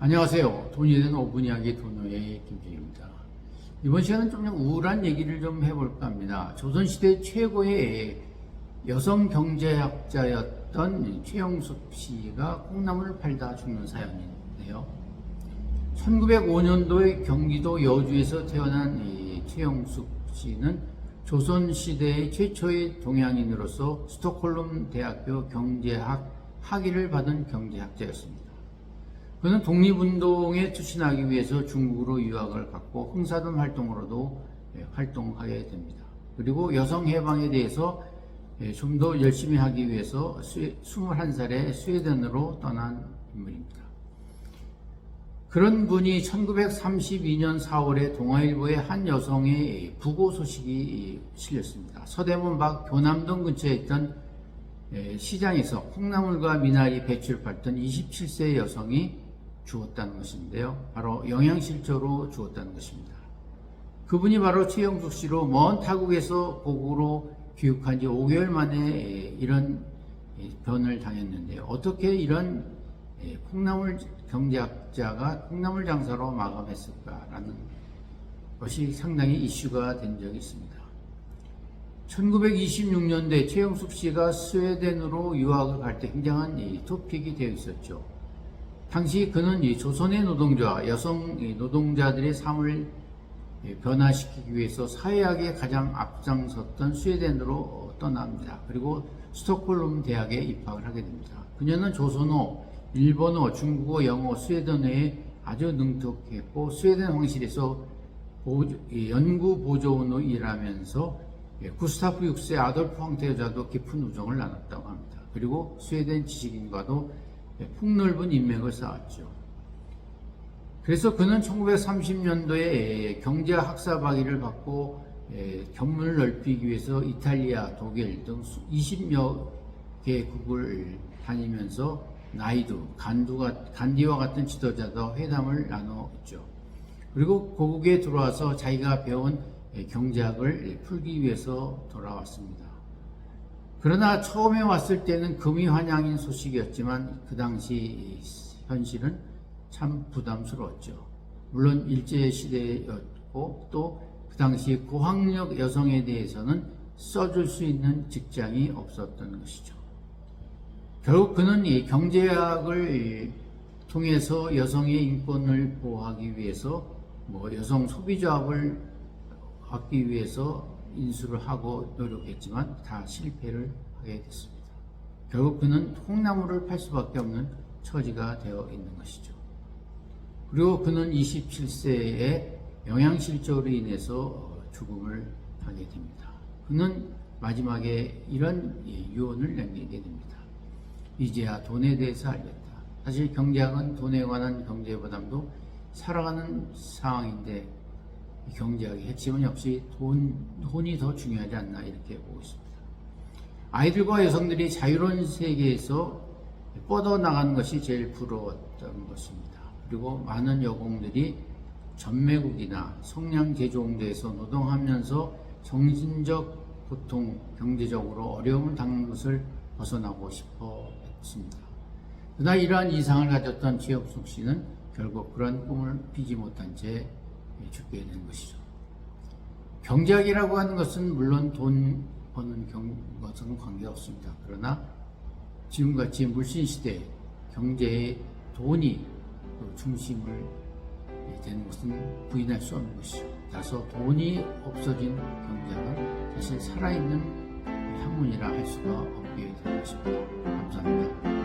안녕하세요. 돈이 되는 5분 이야기 돈노의 김정입니다. 이번 시간은 좀 우울한 얘기를 좀 해볼까 합니다. 조선시대 최고의 여성 경제학자였던 최영숙 씨가 콩나물을 팔다 죽는 사연인데요. 1905년도에 경기도 여주에서 태어난 이 최영숙 씨는 조선시대의 최초의 동양인으로서 스톡홀름 대학교 경제학 학위를 받은 경제학자였습니다. 그는 독립운동에 투신하기 위해서 중국으로 유학을 갔고 흥사든 활동으로도 예, 활동하게 됩니다. 그리고 여성 해방에 대해서 예, 좀더 열심히 하기 위해서 21살에 스웨덴으로 떠난 인물입니다. 그런 분이 1932년 4월에 동아일보에 한 여성의 부고 소식이 실렸습니다. 서대문 밖 교남동 근처에 있던 예, 시장에서 콩나물과 미나리, 배추를 팔던 27세 여성이 죽었다는 것인데요. 바로 영양실조로 죽었다는 것입니다. 그분이 바로 최영숙 씨로 먼 타국에서 고국으로 귀국한 지 5개월 만에 이런 변을 당했는데요. 어떻게 이런 콩나물 경제학자가 콩나물 장사로 마감했을까라는 것이 상당히 이슈가 된 적이 있습니다. 1926년대 최영숙 씨가 스웨덴으로 유학을 갈 때 굉장한 토픽이 되어 있었죠. 당시 그는 조선의 노동자와 여성 노동자들의 삶을 변화시키기 위해서 사회학에 가장 앞장섰던 스웨덴으로 떠납니다. 그리고 스톡홀름 대학에 입학을 하게 됩니다. 그녀는 조선어, 일본어, 중국어, 영어, 스웨덴어에 아주 능통했고 스웨덴 황실에서 연구 보조원으로 일하면서 구스타프 6세 아돌프 황태 여자도 깊은 우정을 나눴다고 합니다. 그리고 스웨덴 지식인과도 폭넓은 인맥을 쌓았죠. 그래서 그는 1930년도에 경제학 학사 박위를 받고 견문을 넓히기 위해서 이탈리아, 독일 등 20여 개국을 다니면서 나이두, 간두가, 간디와 같은 지도자도 회담을 나누었죠. 그리고 고국에 들어와서 자기가 배운 경제학을 풀기 위해서 돌아왔습니다. 그러나 처음에 왔을 때는 금이 환영인 소식이었지만 그 당시 현실은 참 부담스러웠죠. 물론 일제시대였고 또 그 당시 고학력 여성에 대해서는 써줄 수 있는 직장이 없었던 것이죠. 결국 그는 이 경제학을 통해서 여성의 인권을 보호하기 위해서 뭐 여성 소비조합을 하기 위해서 인수를 하고 노력했지만 다 실패를 하게 됐습니다. 결국 그는 콩나물을 팔 수밖에 없는 처지가 되어 있는 것이죠. 그리고 그는 27세에 영양실조로 인해서 죽음을 하게 됩니다. 그는 마지막에 이런 유언을 남기게 됩니다. 이제야 돈에 대해서 알겠다. 사실 경제학은 돈에 관한 경제보담도 살아가는 상황인데 경제학의 핵심은 역시 돈, 돈이 더 중요하지 않나 이렇게 보고 있습니다. 아이들과 여성들이 자유로운 세계에서 뻗어나가는 것이 제일 부러웠던 것입니다. 그리고 많은 여공들이 전매국이나 성량 제조공대에서 노동하면서 정신적 고통, 경제적으로 어려움을 당한 것을 벗어나고 싶어 했습니다. 그러나 이러한 이상을 가졌던 최혁숙 씨는 결국 그런 꿈을 피지 못한 채 죽게 된 것이죠. 경제학이라고 하는 것은 물론 돈 버는 경, 것은 관계없습니다. 그러나 지금같이 물신 시대 경제의 돈이 그 중심을 되는 것은 부인할 수 없는 것이죠. 따라서 돈이 없어진 경제학은 사실 살아있는 학문이라 할 수가 없게 된 것입니다. 감사합니다.